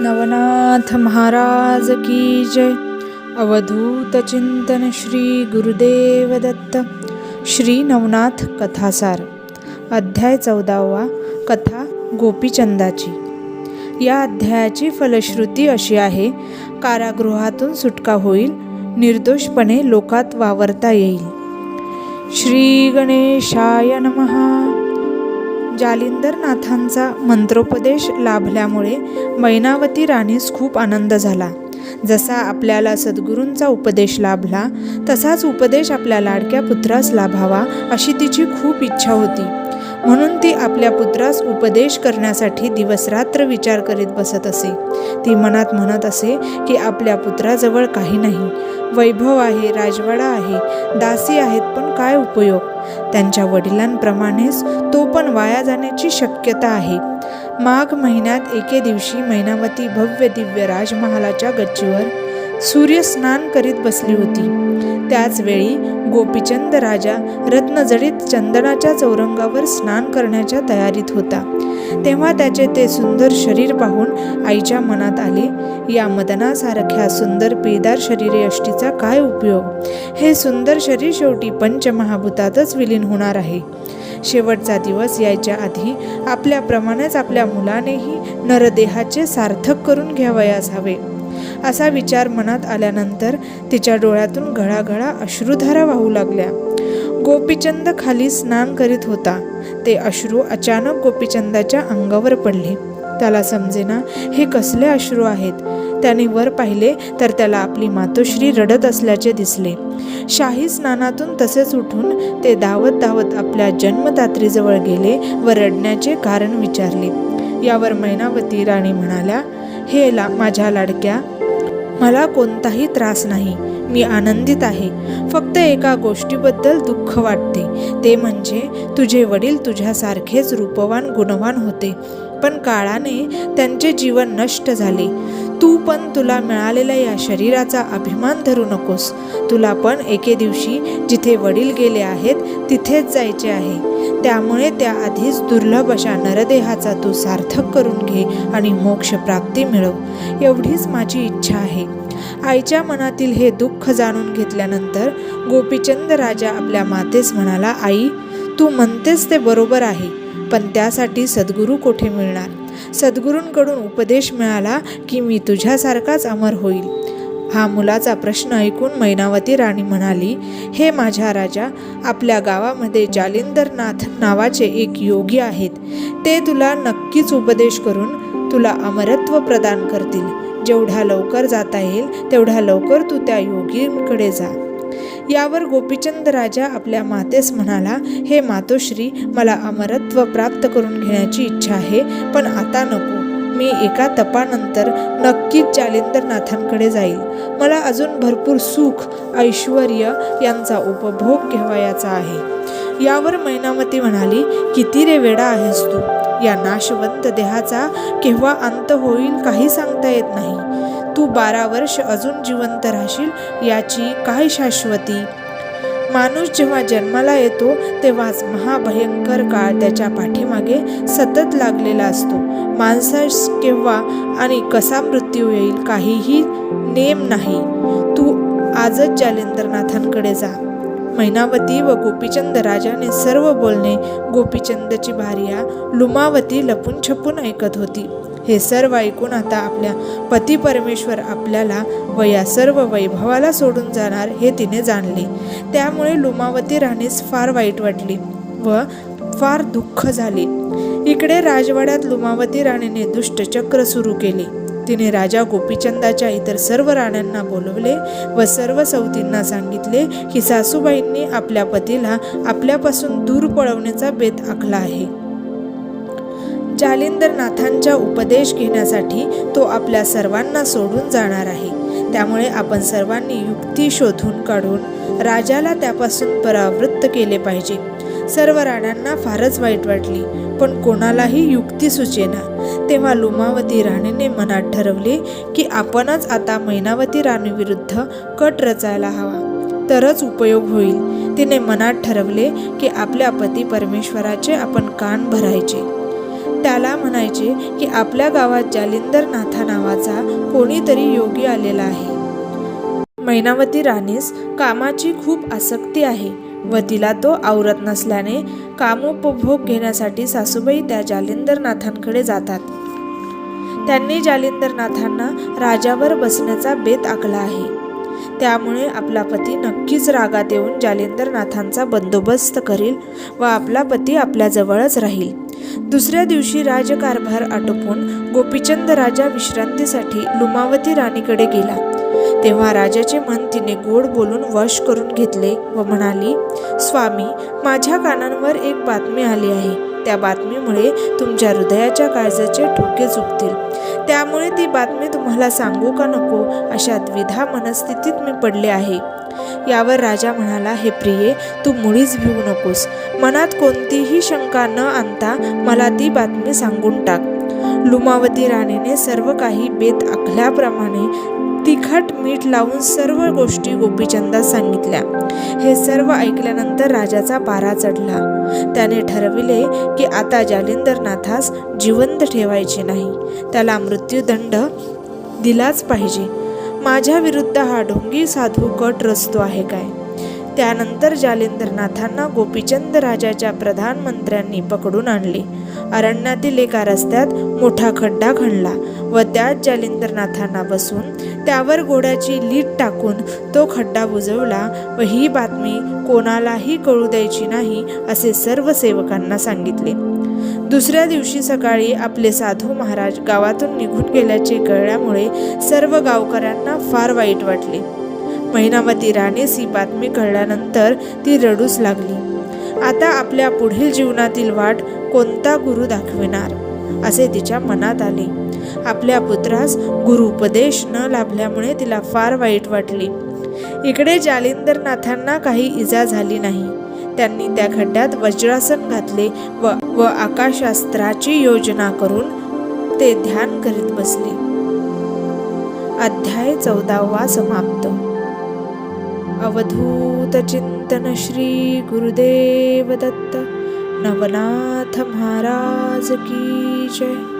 नवनाथ महाराज की जय। अवधूत चिंतन श्री गुरुदेव दत्त। श्री नवनाथ कथासार। अध्याय चौदावा। कथा गोपीचंदाची। या अध्यायाची फलश्रुती अशी आहे कारागृहातून सुटका होईल निर्दोषपणे लोकात वावरता येईल। श्री गणेशाय नमहा जालिंदरनाथांचा मंत्रोपदेश लाभल्यामुळे मैनावती राणीस खूप आनंद झाला. जसा आपल्याला सद्गुरूंचा उपदेश लाभला तसाच उपदेश आपल्या लाडक्या पुत्रास लाभावा अशी तिची खूप इच्छा होती. म्हणून ती आपल्या पुत्रास उपदेश करण्यासाठी दिवसरात्र विचार करीत बसत असे. ती मनात म्हणत असे की आपल्या पुत्राजवळ काही नाही. वैभव आहे राजवाडा आहे दासी आहेत पण काय उपयोग? त्यांच्या वडिलांप्रमाणेच तो पण वाया जाण्याची शक्यता आहे. माघ महिन्यात एके दिवशी मैनावती भव्य दिव्य राजमहालाच्या गच्चीवर सूर्य स्नान करीत बसली होती. त्याचवेळी गोपीचंद राजा रत्नजडित चंदनाच्या चौरंगावर स्नान करण्याच्या तयारीत होता. तेव्हा त्याचे ते सुंदर शरीर पाहून आईच्या मनात आले या मदनासारख्या सुंदर पेदार शरीरे अष्टीचा काय उपयोग? हे सुंदर शरीर शेवटी पंचमहाभूतातच विलीन होणार आहे. शेवटचा दिवस यायच्या आधी आपल्याप्रमाणेच आपल्या मुलानेही नरदेहाचे सार्थक करून घ्यावयास हवे. असा विचार मनात आल्यानंतर तिच्या डोळ्यातून घळाघळा अश्रुधारा वाहू लागल्या. गोपीचंद खाली स्नान करीत होता. ते अश्रू अचानक गोपीचंदाच्या अंगावर पडले. त्याला समजेना हे कसले अश्रू आहेत? त्याने वर पाहिले तर त्याला आपली मातोश्री रडत असल्याचे दिसले. शाही स्नानातून तसेच उठून ते धावत धावत आपल्या जन्मदात्रीजवळ गेले व रडण्याचे कारण विचारले. यावर मैनावती राणी म्हणाल्या हे ला माझ्या लाडक्या मला कोणताही त्रास नाही. मी आनंदित आहे. फक्त एका गोष्टीबद्दल दुःख वाटते. ते म्हणजे तुझे वडील तुझ्यासारखेच रूपवान गुणवान होते. पण काळाने त्यांचे जीवन नष्ट झाले. तू पण तुला मिळालेल्या या शरीराचा अभिमान धरू नकोस. तुला पण एके दिवशी जिथे वडील गेले आहेत तिथेच जायचे आहे. त्यामुळे त्याआधीच दुर्लभ अशा नरदेहाचा तू सार्थक करून घे आणि मोक्ष प्राप्ती मिळव. एवढीच माझी इच्छा आहे. आईच्या मनातील हे दुःख जाणून घेतल्यानंतर गोपीचंद राजा आपल्या मातेस म्हणाला आई तू म्हणतेस ते बरोबर आहे पण त्यासाठी सद्गुरू कोठे मिळणार? सद्गुरूंकडून उपदेश मिळाला की मी तुझ्यासारखाच अमर होईल. हा मुलाचा प्रश्न ऐकून मैनावती राणी म्हणाली हे माझ्या राजा आपल्या गावामध्ये जालिंदरनाथ नावाचे एक योगी आहेत. ते तुला नक्कीच उपदेश करून तुला अमरत्व प्रदान करतील. जेवढ्या लवकर जाता येईल तेवढ्या लवकर तू त्या योगींकडे जा. यावर गोपीचंद राजा आपल्या मातेस म्हणाला हे मातोश्री मला अमरत्व प्राप्त करून घेण्याची इच्छा आहे पण आता नको. मी एका तपानंतर नक्कीच जालिंदरनाथांकडे जाईल. मला अजून भरपूर सुख ऐश्वर यांचा उपभोग घ्यावयाचा आहे. यावर मैनामती म्हणाली किती रे वेडा आहेस तू. या नाशवंत देहाचा केव्हा अंत होईल काही सांगता येत नाही. तू बारा वर्ष अजून जिवंत राहशील याची काय शाश्वती? माणूस जेव्हा जन्माला येतो तेव्हाच महाभयंकर काळ त्याच्या पाठीमागे सतत लागलेला असतो. माणसास केव्हा आणि कसा मृत्यू येईल काहीही नेम नाही. तू आजच जालेंद्रनाथांकडे जा. मैनावती व गोपीचंद राजाने सर्व बोलणे गोपीचंदची भार्या लुमावती लपून छपून ऐकत होती. हे सर्व ऐकून आता आपल्या पती परमेश्वर आपल्याला व या सर्व वैभवाला सोडून जाणार हे तिने जाणले. त्यामुळे लुमावती राणीस फार वाईट वाटली व फार दुःख झाले. इकडे राजवाड्यात लुमावती राणीने दुष्टचक्र सुरू केले. तिने राजा गोपीचंदाच्या इतर सर्व राण्यांना बोलवले व सर्व सौतींना सांगितले की सासूबाईंनी आपल्या पतीला आपल्यापासून दूर पळवण्याचा बेत आखला आहे. जालिंदरनाथांचा उपदेश घेण्यासाठी तो आपल्या सर्वांना सोडून जाणार आहे. त्यामुळे आपण सर्वांनी युक्ती शोधून काढून राजाला त्यापासून परावृत्त केले पाहिजे. सर्व राण्यांना फारच वाईट वाटली. पण कोणालाही युक्ती सुचेना. तेव्हा लुमावती राणीने मनात ठरवले की आपणच आता मैनावती राणीविरुद्ध कट रचायला हवा. तरच उपयोग होईल. तिने मनात ठरवले की आपल्या पती परमेश्वराचे आपण कान भरायचे. त्याला म्हणायचे की आपल्या गावात जालिंदर नाथा नावाचा कोणीतरी योगी आलेला आहे. मैनावती राणीस कामाची खूप आसक्ती आहे. व तिला तो आवरत नसल्याने कामोपभोग घेण्यासाठी सासूबाई त्या जालिंदरनाथांकडे जातात. त्यांनी जालिंदरनाथांना राजावर बसण्याचा बेत आखला आहे. त्यामुळे आपला पती नक्कीच रागात येऊन जालिंदरनाथांचा बंदोबस्त करील व आपला पती आपल्याजवळच राहील. दुसऱ्या दिवशी राजकारभार आटोपून गोपीचंद राजा विश्रांतीसाठी लुमावती राणीकडे गेला. तेव्हा राजाचे मन तिने गोड बोलून वश करून घेतले व म्हणाली स्वामी माझ्या कानांवर एक बातमी आली आहे. त्या बातमीमुळे तुमच्या हृदयाच्या काळजाचे ठोके चुकतील. त्यामुळे ती बातमी तुम्हाला सांगू का नको अशा द्विधा मनस्थितीत मी पडले आहे. यावर राजा म्हणाला हे प्रिये तू मुळीच भिवू नकोस. मनात कोणतीही शंका न आणता मला ती बातमी सांगून टाक लुमावती राणीने सर्व काही बेत आखल्याप्रमाणे तिखट मीठ लावून सर्व गोष्टी गोपीचंदास सांगितल्या. हे सर्व ऐकल्यानंतर राजाचा पारा चढला. त्याने ठरविले की आता जालिंदरनाथास जिवंत ठेवायचे नाही. त्याला मृत्यूदंड दिलाच पाहिजे. माझ्या विरुद्ध हा ढोंगी साधू कट रचतो आहे काय? त्यानंतर जालिंदरनाथांना गोपीचंद राजाच्या प्रधानमंत्र्यांनी पकडून आणले. अरण्यातील एका रस्त्यात मोठा खड्डा खणला व त्यात जालिंदरनाथांना बसून त्यावर घोड्याची लीट टाकून तो खड्डा बुजवला व ही बातमी कोणालाही कळू द्यायची नाही असे सर्व सेवकांना सांगितले. दुसऱ्या दिवशी सकाळी आपले साधू महाराज गावातून निघून गेल्याचे कळल्यामुळे सर्व गावकऱ्यांना फार वाईट वाटले. महिनावती राणीस ही बातमी कळल्यानंतर ती रडूच लागली. आता आपल्या पुढील जीवनातील वाट कोणता गुरु दाखविणार? असे तिच्या मनात आले. आपल्या पुत्रास गुरुपदेश न लाभल्यामुळे तिला फार वाईट वाटले. इकडे जालिंदरनाथांना काही इजा झाली नाही. त्यांनी त्या खड्ड्यात वज्रासन घातले व व आकाशास्त्राची योजना करून ते ध्यान करीत बसले. अध्याय चौदावा समाप्त. अवधूत चिंतन श्री गुरुदेव दत्त नवनाथ महाराज की जय.